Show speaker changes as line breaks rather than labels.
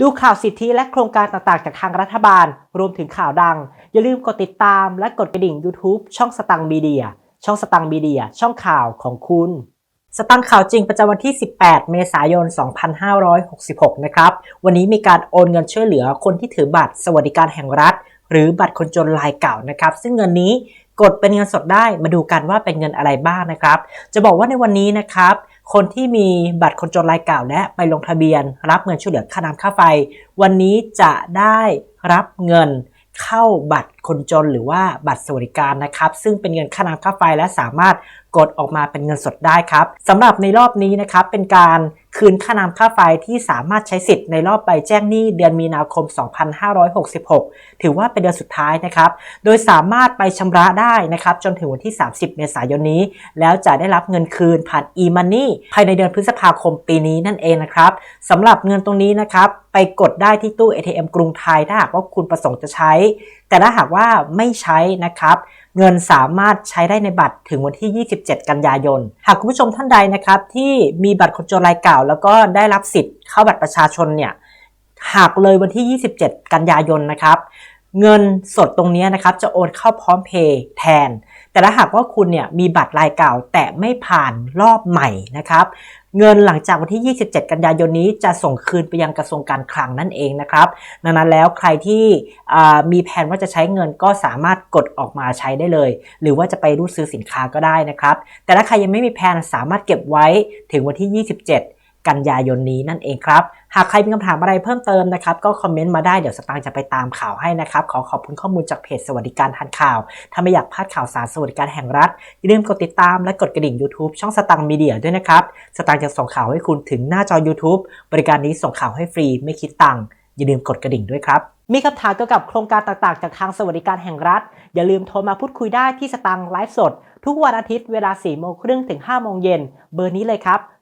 ดูข่าวสิทธิและโครงการต่างๆ จากทางรัฐบาล รวมถึงข่าวดัง อย่าลืมกดติดตามและกดกระดิ่ง YouTube ช่องสตังมีเดีย ช่องสตังมีเดีย ช่องข่าวของคุณ สตังข่าวจริงประจำวันที่ 18 เมษายน 2566 นะครับ วันนี้มีการโอนเงินช่วยเหลือคนที่ถือบัตรสวัสดิการแห่งรัฐ หรือบัตรคนจนรายเก่านะครับ ซึ่งเงินนี้กดเป็นเงินสดได้มาดูกันว่าเป็นเงินอะไรบ้างนะครับ จะบอกว่าในวันนี้นะครับ คนที่มีบัตรคนจนรายเก่าและไปลงทะเบียน รับเงินช่วยเหลือค่าน้ำค่าไฟ วันนี้จะได้รับเงินเข้าบัตร คนจนหรือว่าบัตรสวัสดิการนะครับ ซึ่งเป็นเงินค่าน้ำค่าไฟและสามารถกดออกมาเป็นเงินสดได้ครับสำหรับในรอบนี้นะครับเป็นการคืนค่าน้ำค่าไฟที่สามารถใช้สิทธิ์ในรอบใบแจ้งหนี้เดือนมีนาคม 2566 ถือว่าเป็นเดือนสุดท้ายนะครับ โดยสามารถไปชำระได้นะครับจนถึงวันที่ 30 เมษายนนี้ แล้วจะได้รับเงินคืนผ่าน e-money ภายในเดือนพฤษภาคมปีนี้นั่นเองนะครับสำหรับเงินตรงนี้นะครับไปกดได้ที่ตู้ ATM กรุงไทยถ้าหากว่าคุณประสงค์จะใช้ แต่ถ้าหากว่าว่าไม่ใช้นะครับเงินสามารถใช้ได้ในบัตรถึงวันที่ 27 กันยายน หากคุณผู้ชมท่านใดนะครับ ที่มีบัตรคนจนรายเก่า แล้วก็ได้รับสิทธิ์เข้าบัตรประชาชนเนี่ยหากเลยวันที่ 27 กันยายนนะครับ เงินสดตรงนี้นะครับจะโอนเข้าพร้อมเพย์แทน แต่ถ้าหากว่าคุณเนี่ยมีบัตรรายเก่าแต่ไม่ผ่านรอบใหม่นะครับเงินหลังจากวันที่ 27 กันยายนนี้จะส่งคืนไปยังกระทรวงการคลังนั่นเองนะครับ ดังนั้นแล้วใครที่มีแผนว่าจะใช้เงินก็สามารถกดออกมาใช้ได้เลย หรือว่าจะไปรูดซื้อสินค้าก็ได้นะครับ แต่ถ้าใครยังไม่มีแผนสามารถเก็บไว้ถึงวันที่ 27 กันยายนนี้นั่นเองครับ หากใครมีคำถามอะไรเพิ่มเติมนะครับ ก็คอมเมนต์มาได้เดี๋ยวสตางค์จะไปตามข่าวให้นะครับ ขอขอบคุณข้อมูลจากเพจสวัสดิการทันข่าว ถ้าไม่อยากพลาดข่าวสารสวัสดิการแห่งรัฐ อย่าลืมกดติดตามและกดกระดิ่ง YouTube ช่องสตังค์มีเดียด้วยนะครับ สตังค์จะส่งข่าวให้คุณถึงหน้าจอ YouTube บริการนี้ส่งข่าวให้ฟรีไม่คิดตังค์อย่าลืมกดกระดิ่งด้วยครับ มีคำถามเกี่ยวกับโครงการต่างๆ จากทางสวัสดิการแห่งรัฐ อย่าลืมโทรมาพูดคุยได้ที่สตังค์ไลฟ์สด ทุกวันอาทิตย์เวลา4โมงครึ่งถึง5โมงเย็นเบอร์นี้เลยครับ